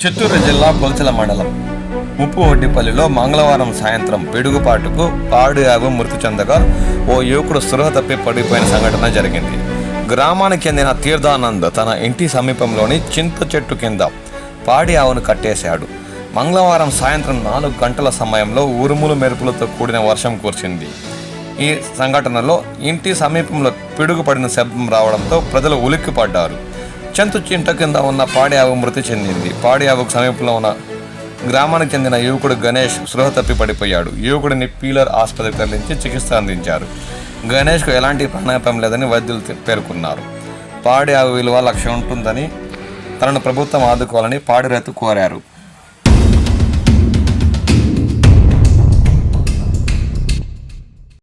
చిత్తూరు జిల్లా కొలచల మండలం. ముప్పు ఒడ్డిపల్లిలో మంగళవారం సాయంత్రం పిడుగుపాటుకు పాడు యాగు మృతి చెందగా ఓ యువకుడు స్పృహ తప్పి పడిపోయిన సంఘటన జరిగింది. గ్రామానికి చెందిన తీర్థానంద్ తన ఇంటి సమీపంలోని చింత చెట్టు కింద పాడి ఆవును కట్టేశాడు. మంగళవారం సాయంత్రం నాలుగు గంటల సమయంలో ఉరుములు మెరుపులతో కూడిన వర్షం కురిసింది. ఈ సంఘటనలో ఇంటి సమీపంలో పిడుగుపడిన శబ్దం రావడంతో ప్రజలు ఉలిక్కిపడ్డారు. చెంతు చింట కింద ఉన్న పాడి ఆవు మృతి చెందింది. పాడి ఆవుకు సమీపంలో ఉన్న గ్రామానికి చెందిన యువకుడు గణేష్ స్పృహ తప్పి పడిపోయాడు. యువకుడిని పీలర్ ఆసుపత్రికి తరలించి చికిత్స అందించారు. గణేష్కు ఎలాంటి ప్రాణాపాయం లేదని వైద్యులు పేర్కొన్నారు. పాడి ఆవు విలువ లక్ష ఉంటుందని తనను ప్రభుత్వం ఆదుకోవాలని పాడి రైతు కోరారు.